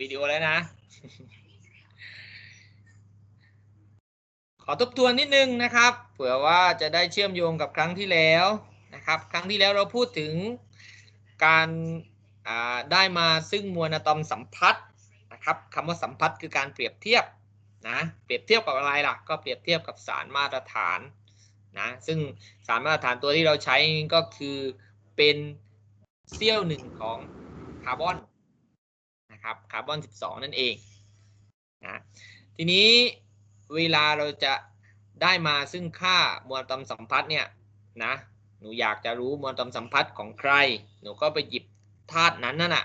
วิดีโอแล้วนะ ขอทบทวนนิดนึงนะครับ เผื่อว่าจะได้เชื่อมโยงกับครั้งที่แล้วนะครับ ครั้งที่แล้วเราพูดถึงการได้มาซึ่งมวลอะตอมสัมพัทธ์นะครับคำว่าสัมพัทธ์คือการเปรียบเทียบนะเปรียบเทียบกับอะไรล่ะ ก็เปรียบเทียบกับสารมาตรฐานนะซึ่งสารมาตรฐานตัวที่เราใช้ก็คือเป็นเสี้ยวหนึ่งของคาร์บอน นะครับคาร์บอน 12 นั่นเองนะทีนี้เวลาเราจะได้มาซึ่งค่ามวลอะตอมสัมพัทธ์เนี่ยนะหนูอยากจะรู้มวลอะตอมสัมพัทธ์ของใคร หนูก็ไปหยิบธาตุนั้นนั่นน่ะ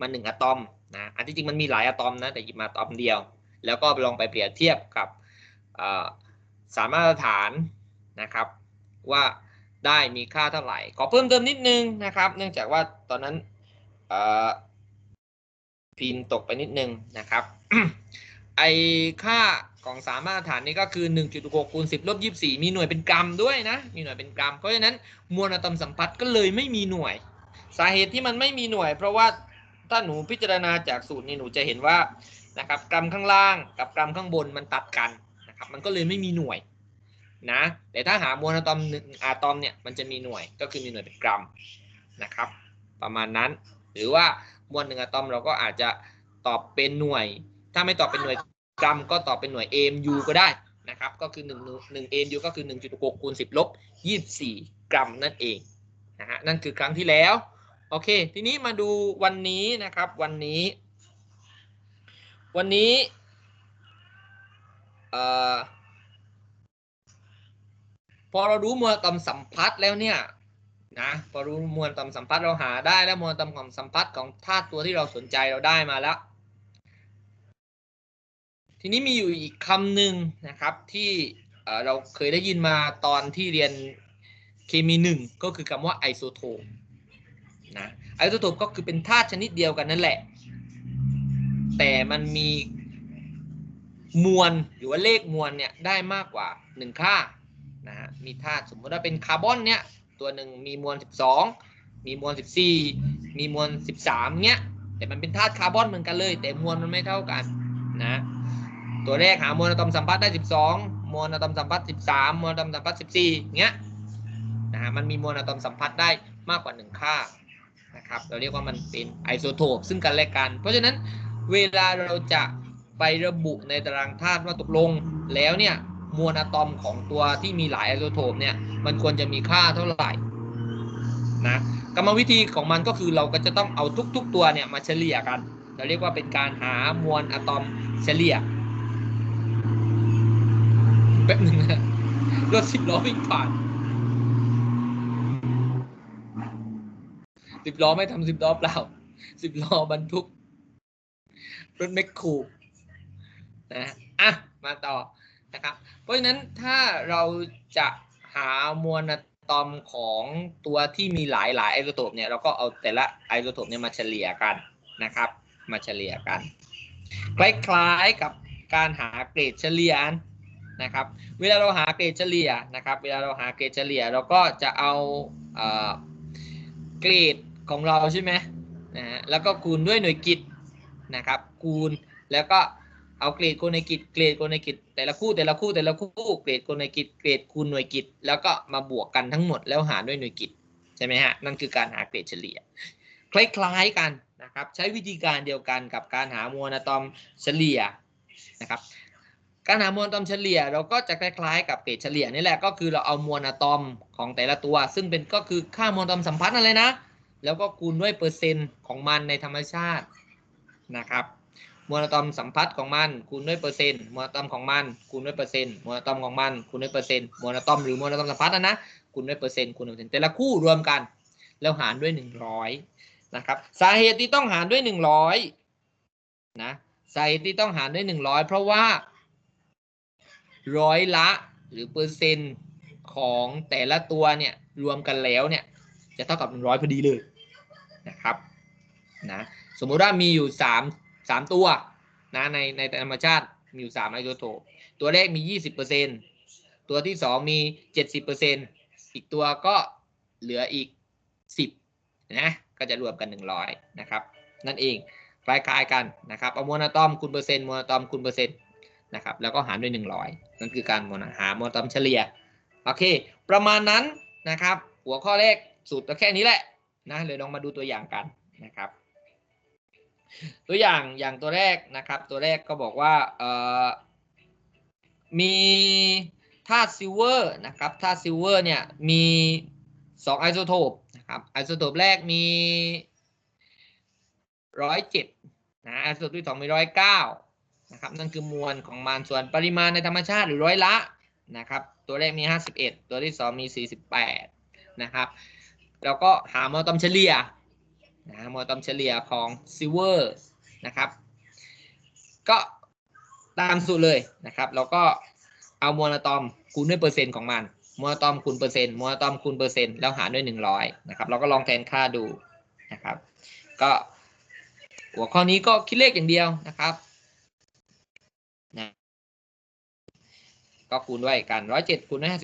มาหนึ่งอะตอมนะอันที่จริงมันมีหลายอะตอมนะแต่หยิบมาอะตอมเดียว แล้วก็ลองไปเปรียบเทียบกับสารมาตรฐานนะครับว่าได้มีค่าเท่าไหร่ ขอเพิ่มเติมนิดนึงนะครับ เนื่องจากว่าตอนนั้น พิมพ์ตกไปนิดนึงนะครับ ไอค่าของสารมาตรฐานนี่ก็คือ 1.6คูณ10ลบ24 มีหน่วยเป็นกรัมด้วยนะ มีหน่วยเป็นกรัม เพราะฉะนั้นมวลอะตอมสัมพัทธ์ก็เลยไม่มีหน่วย สาเหตุที่มันไม่มีหน่วย เพราะว่าถ้าหนูพิจารณาจากสูตรนี่หนูจะเห็นว่านะครับกรัมข้างล่างกับกรัมข้างบนมันตัดกันนะครับ มันก็เลยไม่มีหน่วยนะแต่ถ้าหามวลอะตอมหนึ่งอะตอมเนี่ยมันจะมีหน่วยก็คือมีหน่วยเป็นกรัมนะครับ ประมาณนั้น หรือว่า มวลหนึ่งอะตอม เราก็อาจจะตอบเป็นหน่วย ถ้าไม่ตอบเป็นหน่วยกรัมก็ตอบเป็นหน่วย AMU ก็ได้นะครับก็คือ1 1 AMU ก็คือ 1.6คูณ10ลบ24 กรัมนั่นเองนะฮะนั่นคือครั้งที่แล้วโอเค ทีนี้มาดูวันนี้นะครับวันนี้ วันนี้เอ่อพอเรารู้มวลอะตอมสัมพัทธ์แล้วเนี่ย นะพอรู้มวลตอมสัมพัทธ์เราหาได้แล้วมวลตอมของสัมพัทธ์ของธาตุตัวที่เราสนใจเราได้มาแล้ว ทีนี้มีอยู่อีกคำหนึ่งนะครับที่เอ่อเราเคยได้ยินมาตอนที่เรียนเคมีหนึ่งก็คือคำว่าไอโซโทปนะไอโซโทปก็คือเป็นธาตุชนิดเดียวกันนั่นแหละ แต่มันมีมวลหรือว่าเลขมวลเนี่ยได้มากกว่า 1 ค่านะฮะมีธาตุสมมติว่าเป็นคาร์บอนเนี่ย ตัวหนึ่งมีมวล 12 มีมวล 14 มีมวล 13เนี่ยแต่มันเป็นธาตุคาร์บอนเหมือนกันเลย แต่มวลมันไม่เท่ากันนะตัวแรกหามวลอะตอมสัมพัทธ์ได้ 12 มวลอะตอมสัมพัทธ์13 มวลอะตอมสัมพัทธ์14เงี้ยนะฮะมันมีมวลอะตอมสัมพัทธ์ได้มากกว่า 1 ค่านะครับเราเรียกว่ามันเป็นไอโซโทปซึ่งกันและกัน เพราะฉะนั้นเวลาเราจะไประบุในตารางธาตุว่าตกลงแล้วเนี่ย มวลอะตอมของตัวที่มีหลายไอโซโทปเนี่ยมันควรจะมีค่าเท่าไหร่นะกรรมวิธีของมันก็คือเราก็จะต้องเอาทุก ๆ ตัวเนี่ยมาเฉลี่ยกัน เราเรียกว่าเป็นการหามวลอะตอมเฉลี่ยแป๊บหนึงนะรถสิบล้อวิ่งผ่านสิบล้อไม่ทำสิบล้อเปล่าสิบล้อบรรทุกรถแมคครนะอะมาต่อ นะครับ เพราะฉะนั้นถ้าเราจะหามวลอะตอมของตัวที่มีหลายหลายไอโซโทปเนี่ยเราก็เอาแต่ละไอโซโทปเนี่ยมาเฉลี่ยกันนะครับ มาเฉลี่ยกัน คล้ายๆกับการหาเกรดเฉลี่ยนะครับ เวลาเราหาเกรดเฉลี่ยนะครับ เวลาเราหาเกรดเฉลี่ยเราก็จะเอาเกรดของเราใช่ไหมนะฮะแล้วก็คูณด้วยหน่วยกิตนะครับ คูณแล้วก็ เอาเกรดคูณหน่วยกิตเกรดคูณหน่วยกิตแต่ละคู่แต่ละคู่แต่ละคู่เกรดคูณหน่วยกิตเกรดคูณหน่วยกิตแล้วก็มาบวกกันทั้งหมดแล้วหารด้วยหน่วยกิตใช่ไหมฮะนั่นคือการหาเกรดเฉลี่ย คล้ายๆกันนะครับใช้วิธีการเดียวกันกับการหามวลอะตอมเฉลี่ยนะครับการหามวลอะตอมเฉลี่ย เราก็จะคล้ายๆกับเกรดเฉลี่ยนี่แหละก็คือเราเอามวลอะตอมของแต่ละตัว ซึ่งเป็นก็คือค่ามวลอะตอมสัมพัทธ์นั่นเลยนะ แล้วก็คูณด้วยเปอร์เซ็นต์ของมันในธรรมชาตินะครับ มวลอะตอมสัมพัทธ์ของมันคูณด้วยเปอร์เซ็นต์มวลอะตอมของมันคูณด้วยเปอร์เซ็นต์มวลอะตอมของมันคูณด้วยเปอร์เซ็นต์มวลอะตอมหรือมวลอะตอมสัมพัทธ์นะนะคูณด้วยเปอร์เซ็นต์คูณด้วยเปอร์เซ็นต์แต่ละคู่รวมกัน แล้วหารด้วย 100นะครับสาเหตุที่ต้องหารด้วย 100นะสาเหตุที่ต้องหารด้วย 100 เพราะว่าร้อยละหรือเปอร์เซ็นต์ของแต่ละตัวเนี่ยรวมกันแล้วเนี่ยจะเท่ากับ 100พอดีเลยนะครับนะสมมุติว่ามีอยู่3 3ตัวนะในในธรรมชาติมีอยู่3ไอโซโทปตัวแรกมี20%ตัวที่2มี70%อีกตัวก็เหลืออีก10นะก็จะรวมกัน100นะครับนั่นเองคล้ายๆกันนะครับเอามโนอะตอมคูณเปอร์เซ็นต์มโนอะตอมคูณเปอร์เซ็นต์นะครับแล้วก็หารด้วย 100 นั่นคือการมโนหามโนอะตอมเฉลี่ยโอเค ประมาณนั้นนะครับ หัวข้อแรกสูตรก็แค่นี้แหละนะเลยลองมาดูตัวอย่างกันนะครับ ตัวอย่างอย่างตัวแรกนะครับ ตัวแรกก็บอกว่าเอ่อมีธาตุซิลเวอร์นะครับธาตุซิลเวอร์เนี่ยมี2ไอโซโทปนะครับไอโซโทปแรกมีร้อยเจ็ดนะไอโซโทปที่สองมีร้อยเก้านะครับนั่นคือมวลของมันส่วนปริมาณในธรรมชาติหรือร้อยละนะครับตัวแรกมี 51 ตัวที่สองมี 48 นะครับแล้วก็หาโมโนตอมเฉลี่ย นะโมโนตอมเฉลี่ยของซิลเวอร์นะครับ ก็ตามสูตรเลยนะครับแล้วก็เอาโมโนอะตอมคูณด้วยเปอร์เซ็นต์ของมันโมโนอะตอมคูณเปอร์เซ็นต์โมโนอะตอมคูณเปอร์เซ็นต์แล้วหารด้วย 100นะครับ เราก็ลองแทนค่าดูนะครับ ก็หัวข้อนี้ก็คิดเลขอย่างเดียวนะครับนะก็คูณด้วยกัน 107คูณด้วย51.82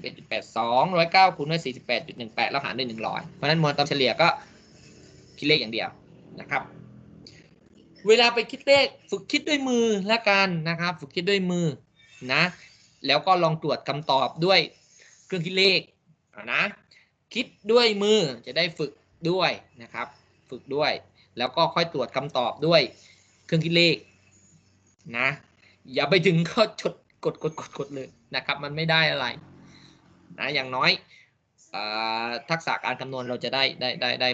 109คูณด้วย48.18 แล้วหารด้วย 100 เพราะนั้นมโนอะตอมเฉลี่ยก็ คิดเลขอย่างเดียวนะครับ เวลาไปคิดเลขฝึกคิดด้วยมือละกันนะครับ ฝึกคิดด้วยมือนะ แล้วก็ลองตรวจคำตอบด้วยเครื่องคิดเลขนะคิดด้วยมือจะได้ฝึกด้วยนะครับ ฝึกด้วย แล้วก็ค่อยตรวจคำตอบด้วยเครื่องคิดเลขนะ อย่าไปถึงก็จดกดกดกดกดเลยนะครับ มันไม่ได้อะไรนะอย่างน้อยอทักษะการคำนวณเราจะได้ได้ได้ได้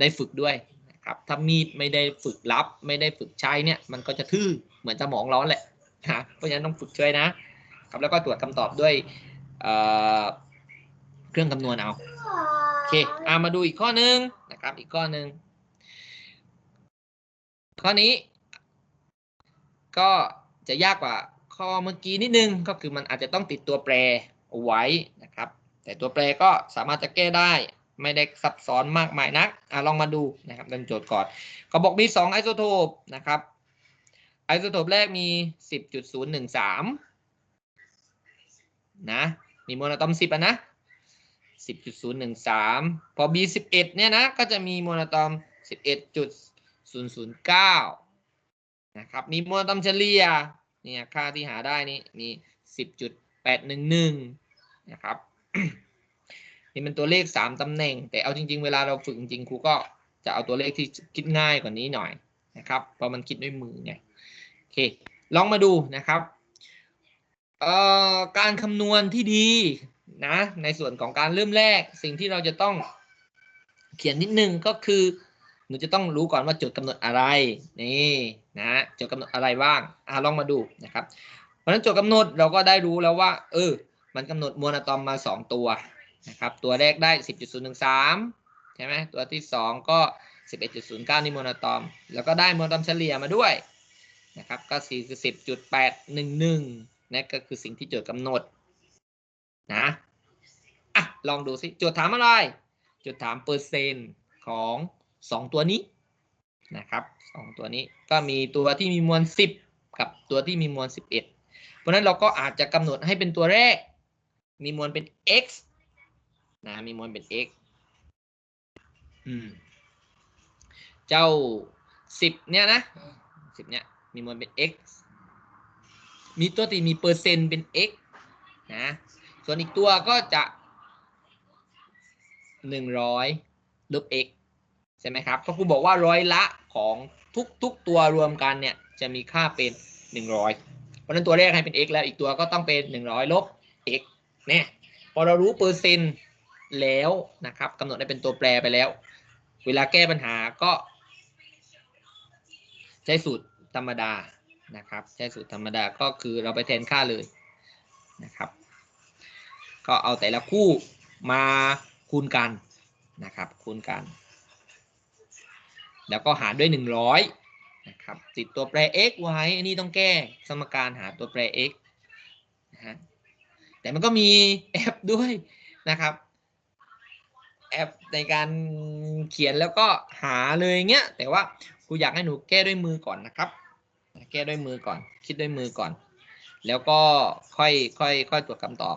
ได้ฝึกด้วยนะครับถ้ามีดไม่ได้ฝึกรับ ไม่ได้ฝึกใช้เนี่ยมันก็จะทื่อเหมือนสมองร้อนแหละนะเพราะฉะนั้นต้องฝึกช่วยนะครับแล้วก็ตรวจคำตอบด้วยเเครื่องคำนวณเอาโอเคอามาดูอีกข้อหนึ่งนะครับอีกข้อหนึ่งข้อนี้ ก็จะยากกว่าข้อเมื่อกี้นิดนึงก็คือมันอาจจะต้องติดตัวแปรเอาไว้นะครับ แต่ตัวแปรก็สามารถจะแก้ได้ ไม่ได้ซับซ้อนมากมายนักอะลองมาดูนะครับเริ่มโจทย์ก่อนเขาบอกมี 2 ไอโซโทปนะครับไอโซโทปแรกมี 10.013 นะมีโมโนอะตอม 10อะนะ 10.013 พอ B11 เนี่ยนะ ก็จะมีโมโนอะตอม 11.009 นะครับ มีโมโนอะตอมเฉลี่ยเนี่ยค่าที่หาได้นี่มี 10.811 นะครับ นี่เป็นตัวเลข3ตำแหน่ง แต่เอาจริง ๆ เวลาเราฝึกจริงๆครูก็จะเอาตัวเลขที่คิดง่ายกว่านี้หน่อยนะครับเพราะมันคิดด้วยมือไงโอเคลองมาดูนะครับเอ่อการคำนวณที่ดีนะในส่วนของการเริ่มแรก สิ่งที่เราจะต้องเขียนนิดนึงก็คือหนูจะต้องรู้ก่อนว่าโจทย์กำหนดอะไรนี่นะโจทย์กำหนดอะไรบ้างอ่าลองมาดูนะครับ เพราะฉะนั้นโจทย์กำหนดเราก็ได้รู้แล้วว่าเออมันกำหนดมวลอะตอมมา 2 ตัว นะครับตัวแรกได้ 10.013 ใช่ไหมตัวที่ 2 ก็ 11.09 นี่มวลอะตอม แล้วก็ได้มวลอะตอมเฉลี่ยมาด้วยนะครับก็4คือ10.811นั่นก็คือสิ่งที่โจทย์กำหนดนะอะลองดูสิโจทย์ถามอะไรโจทย์ถามเปอร์เซ็นต์ของ 2 ตัวนี้นะครับสองตัวนี้ก็มีตัวที่มีมวล 10 กับตัวที่มีมวล 11 เพราะฉะนั้นเราก็อาจจะกำหนดให้เป็นตัวแรก มีมวลเป็น x นะมีมวลเป็น x อืมเจ้า10เนี่ยนะ10เนี่ยมีมวลเป็น x มีตัวที่มีเปอร์เซ็นต์เป็น x นะส่วนอีกตัวก็จะ100ลบ x ใช่ไหมครับก็ครูบอกว่าร้อยละของทุกๆตัวรวมกันเนี่ยจะมีค่าเป็น100เพราะฉะนั้นตัวแรกให้เป็น x แล้วอีกตัวก็ต้องเป็น100ลบ x เนี่ยพอเรารู้เปอร์เซ็นต์ แล้วนะครับกำหนดได้เป็นตัวแปรไปแล้ว เวลาแก้ปัญหาก็ ใช้สูตรธรรมดานะครับ ใช้สูตรธรรมดาก็คือเราไปแทนค่าเลยนะครับ ก็เอาแต่ละคู่มาคูณกันนะครับคูณกัน แล้วก็หารด้วย 100นะครับติดตัวแปร x ไว้อันนี้ต้องแก้สมการหาตัวแปร x นะฮะแต่มันก็มีแอปด้วยนะครับ แอปในการเขียนแล้วก็หาเลยเงี้ย แต่ว่าครูอยากให้หนูแก้ด้วยมือก่อนนะครับ แก้ด้วยมือก่อน คิดด้วยมือก่อน แล้วก็ค่อยค่อยค่อยตรวจคำตอบ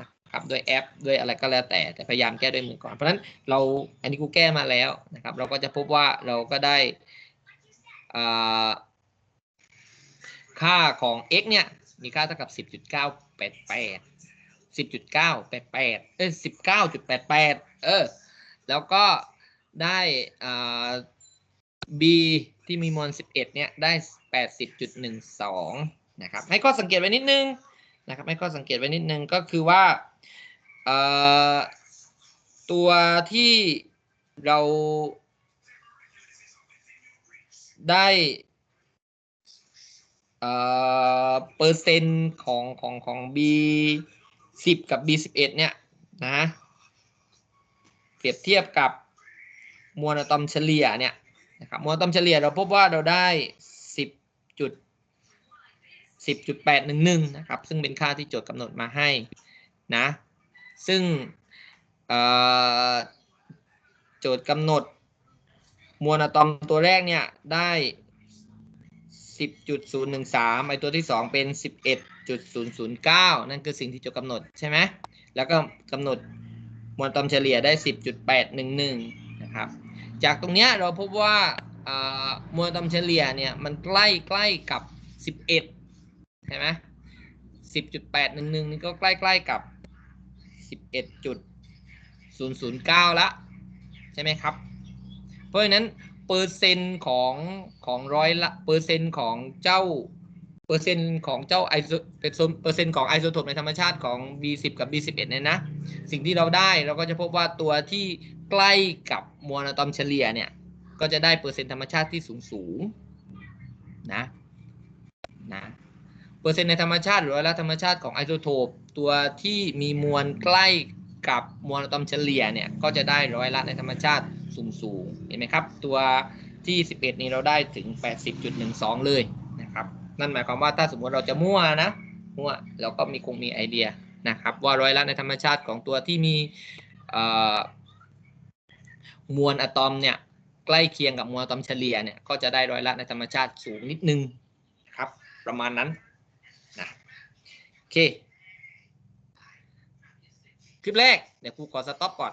นะครับด้วยแอปด้วยอะไรก็แล้วแต่แต่พยายามแก้ด้วยมือก่อน เพราะฉะนั้นเราอันนี้กูแก้มาแล้วนะครับ เราก็จะพบว่าเราก็ได้ค่าของ x เนี่ยมีค่าเท่ากับ 10.988 10.988เอ้ย19.88เออ แล้วก็ได้อ่า b ที่มีมวล11เนี่ยได้80.12นะครับให้ข้อสังเกตไว้นิดนึงนะครับให้ข้อสังเกตไว้นิดนึงก็คือว่าเอ่อตัวที่เราได้เอ่อเปอร์เซ็นต์ของของของ B 10 กับ B 11 เนี่ยนะเปรียบเทียบกับมวลอะตอมเฉลี่ยเนี่ยนะครับมวลอะตอมเฉลี่ยเราพบว่าเราได้ 10จุด10.811 นะครับ ซึ่งเป็นค่าที่โจทย์กำหนดมาให้นะ ซึ่งโจทย์กำหนดมวลอะตอมตัวแรกเนี่ยได้ 10.013 ไอตัวที่ 2 เป็น 11.009 นั่นคือสิ่งที่จทย์กำหนดใช่ไหม แล้วก็กำหนดมวลตอมเฉลี่ยได้ 10.811 นะครับ จากตรงเนี้ยเราพบว่ามวลตอมเฉลี่ยเนี่ยมันใกล้ใกล้กับ 11 ใช่ไหม 10.811 นี่ก็ใกล้ๆกับ 11.009 ละ ใช่ไหมครับ เพราะฉะนั้น เปอร์เซ็นต์ของของร้อยละเปอร์เซ็นต์ของเจ้าเปอร์เซ็นต์ของเจ้าไอโซเปอร์เซ็นต์ของไอโซโทปในธรรมชาติของ B10 กับ B11 เนี่ยนะ สิ่งที่เราได้เราก็จะพบว่าตัวที่ใกล้กับมวลอะตอมเฉลี่ยเนี่ย ก็จะได้เปอร์เซ็นต์ธรรมชาติที่สูงสูงๆนะนะเปอร์เซ็นต์ในธรรมชาติหรือร้อยละธรรมชาติของไอโซโทปตัวที่มีมวลใกล้กับมวลอะตอมเฉลี่ยเนี่ยก็จะได้ร้อยละในธรรมชาติ สูงสูงๆเห็นไหมครับ ตัวที่ 11 นี้เราได้ถึง 80.12 เลยนะครับ นั่นหมายความว่าถ้าสมมติเราจะมั่วนะ มั่วเราก็มีคงมีไอเดียนะครับ ว่าร้อยละในธรรมชาติของตัวที่มีมวลอะตอมเนี่ยใกล้เคียงกับมวลอะตอมเฉลี่ยเนี่ยก็จะได้ร้อยละในธรรมชาติสูงนิดนึงครับ ประมาณนั้นนะโอเค คลิปแรก เดี๋ยวครูขอสต็อปก่อน